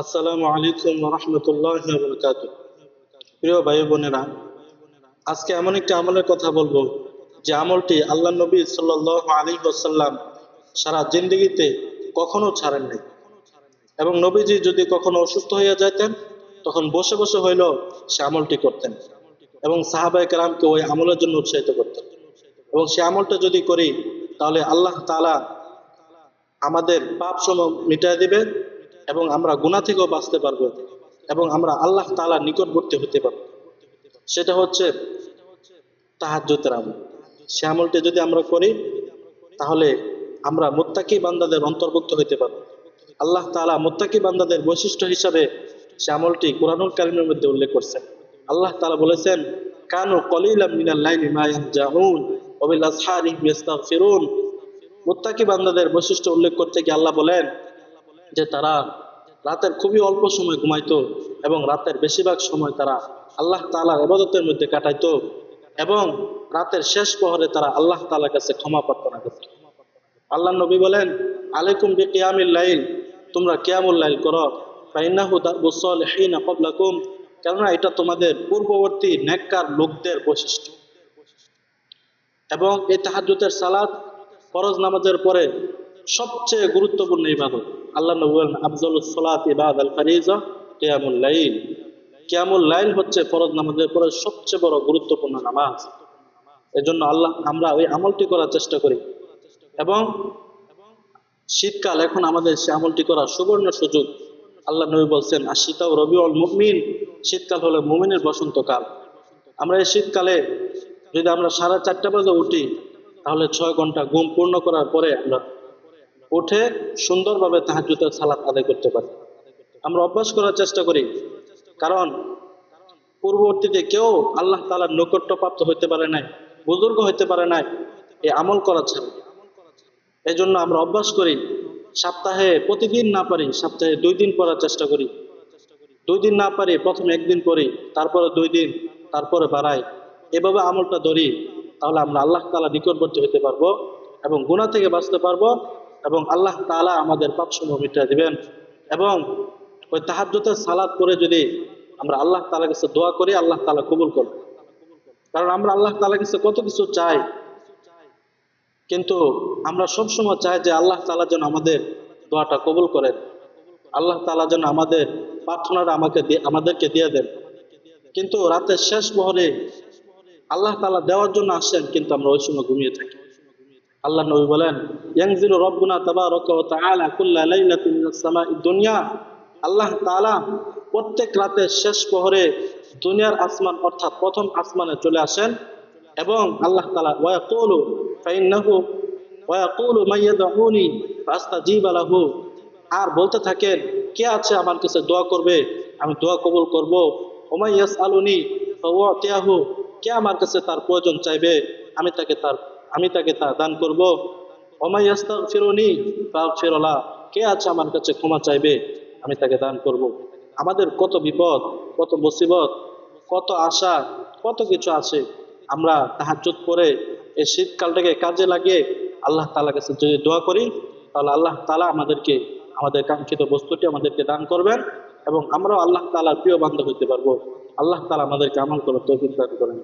আসসালামু আলাইকুম রহমতুল্লাহ প্রিয় ভাই বোনেরা, আজকে এমন একটি আমলের কথা বলব, যে আমলটি আল্লাহ নবী আলী সারা জিন্দগিতে কখনো ছাড়েন নাই। এবং নবীজি যদি কখনো অসুস্থ হয়ে যেতেন তখন বসে বসে হইলেও সে আমলটি করতেন এবং সাহাবাই কালামকে ওই আমলের জন্য উৎসাহিত করতেন। এবং সে আমলটা যদি করি, তাহলে আল্লাহ তাআলা আমাদের পাপ সম মিটায় দিবে এবং আমরা গুণা থেকেও বাঁচতে পারব এবং আমরা আল্লাহ তাআলার নিকটবর্তী হতে পারব। সেটা হচ্ছে তাহাজ্জুতের আমল। সে আমলটি যদি আমরা করি, তাহলে আমরা মুত্তাকি বান্দাদের অন্তর্ভুক্ত হইতে পারব। আল্লাহ তাআলা মুত্তাকি বান্দাদের বৈশিষ্ট্য হিসাবে সে আমলটি কোরআনুল কারিমের মধ্যে উল্লেখ করছেন। আল্লাহ তালা বলেছেন, কানু কলিলাম মুত্তাকি বান্দাদের বৈশিষ্ট্য উল্লেখ করতে গিয়ে আল্লাহ বলেন যে তারা রাতের খুবই অল্প সময় ঘুমাইতো এবং রাতের বেশিরভাগ সময় তারা আল্লাহ তাআলার ইবাদতের মধ্যে কাটাইতো এবং রাতের শেষ প্রহরে তারা আল্লাহ তালার কাছে ক্ষমা প্রার্থনা করত। আল্লাহ নবী বলেন, আলাইকুম বি কিয়ামিল লাইল, তোমরা কিয়ামুল লাইল করো। কেননা এটা তোমাদের পূর্ববর্তী নেককার লোকদের বৈশিষ্ট্য। এবং এই তাহাজুতের সালাদ ফরজ নামাজের পরে সবচেয়ে গুরুত্বপূর্ণ ইবাদত। আল্লাহ নবী বলেন আফজল সালাত ইবাদ আল ফারিজা কিয়ামুল লাইল। কিয়ামুল লাইল হচ্ছে ফরজ নামাজের পরে সবচেয়ে বড় গুরুত্বপূর্ণ নামাজ। এজন্য আল্লাহ, আমরা ওই আমলটি করার চেষ্টা করি। এবং শীতকাল, এখন আমাদের সে আমলটি করার সুবর্ণ সুযোগ। আল্লাহ নবী বলছেন আর শীতাও রবিউল মুমিন। শীতকাল হলো মুমিনের বসন্তকাল। আমরা এই শীতকালে যদি আমরা সাড়ে চারটা বাজে উঠি, তাহলে ছয় ঘণ্টা ঘুম পূর্ণ করার পরে আমরা উঠে সুন্দরভাবে তাহার তাহাজুতের সালাত আদায় করতে পারি। আমরা অভ্যাস করার চেষ্টা করি, কারণ পূর্ববর্তীতে কেউ আল্লাহ তালার নৈকট্য প্রাপ্ত হইতে পারে নাই, বুজুর্গ হইতে পারে নাই, এ আমল করা ছাড়া এই জন্য আমরা অভ্যাস করি, সপ্তাহে প্রতিদিন না পারি, সপ্তাহে দুই দিন পড়ার চেষ্টা করি। দুই দিন না পারি, প্রথমে একদিন পড়ি, তারপরে দুই দিন, তারপরে বাড়াই। এভাবে আমলটা ধরি, তাহলে আমরা আল্লাহ তালা নিকটবর্তী হতে পারব এবং গুণা থেকে বাঁচতে পারব। এবং আল্লাহ তালা আমাদের পাপসমূহ মিটিয়ে দিবেন। এবং ওই তাহাজ্যতের সালাদ করে যদি আমরা আল্লাহ তালা কাছে দোয়া করি, আল্লাহ তালা কবুল করব। কারণ আমরা আল্লাহ তালা কাছে কত কিছু চাই, কিন্তু আমরা সবসময় চাই যে আল্লাহ তালা যেন আমাদের দোয়াটা কবুল করেন। আল্লাহ তালা যেন আমাদের প্রার্থনাটা আমাকে আমাদেরকে দিয়ে দেন। কিন্তু রাতের শেষ প্রহরে আল্লাহ তালা দেওয়ার জন্য আসেন, কিন্তু আমরা ওই সময় ঘুমিয়ে থাকি। আল্লাহ নবী বলেন ইয়াংজিলু রব্বুনা তাবারাকা ওয়া তাআলা কুল্লা লাইলাতিন মিনাস সামাঈদ দুনিয়া। আল্লাহ তাআলা প্রত্যেক রাতের শেষ প্রহরে দুনিয়ার আসমান অর্থাৎ প্রথম আসমানে চলে আসেন এবং আল্লাহ তাআলা ওয়া ইয়াকুলু ইয়াকুলু মাইয়াদউনি ফাস্তাজিব লাহু। আর বলতে থাকেন, কে আছে আমার কাছে দোয়া করবে? আমি দোয়া কবুল করব। ওমাই ইয়াসআলুনি ফাওয়াতিয়াহু কে আমার কাছে তার প্রয়োজন চাইবে? আমি তাকে তার আমি তাকে তা দান করব। ওমাই ইয়াস্তাগফিরুনি ফাগফিরলা কে আছে আমার কাছে ক্ষমা চাইবে? আমি তাকে দান করব। আমাদের কত বিপদ, কত মুসিবত, কত আশা, কত কিছু আছে। আমরা তাহার তাহাজ্জুদ করে এই শীতকালটাকে কাজে লাগিয়ে আল্লাহ তাআলার কাছে যদি দোয়া করি, তাহলে আল্লাহ তালা আমাদেরকে, আমাদের কাঙ্ক্ষিত বস্তুটি আমাদেরকে দান করবেন এবং আমরাও আল্লাহ তালার প্রিয় বান্ধব হতে পারব। আল্লাহ তালা আমাদেরকে আমল করার তৌফিক দান করেন।